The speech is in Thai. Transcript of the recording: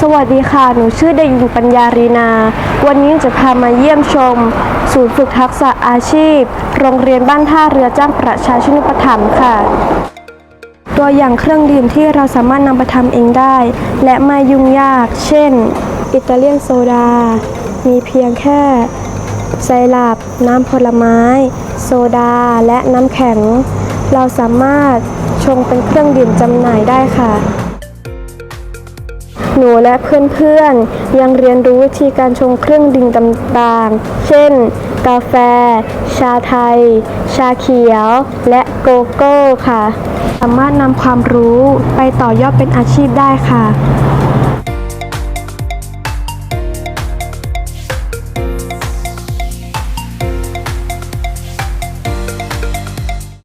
สวัสดีค่ะ หนูชื่อเด็กหญิงปัญญารีนา วันนี้จะพามาเยี่ยมชม ศูนย์ฝึกทักษะอาชีพ โรงเรียนบ้านท่าเรือจ้างประชาชนุปถัมภ์ค่ะ ตัวอย่างเครื่องดื่มที่เราสามารถนำไปทำเองได้ และไม่ยุ่งยาก เช่น อิตาเลียนโซดา มีเพียงแค่ไซรัปน้ำผลไม้ โซดา และน้ำแข็ง เราสามารถชงเป็นเครื่องดื่มจำหน่ายได้ค่ะ หนูและเพื่อนๆ ยังเรียนรู้วิธีการชงเครื่องดื่มต่างๆ เช่น กาแฟ ชาไทย ชาเขียว และโกโก้ค่ะ สามารถนำความรู้ไปต่อยอดเป็นอาชีพได้ค่ะ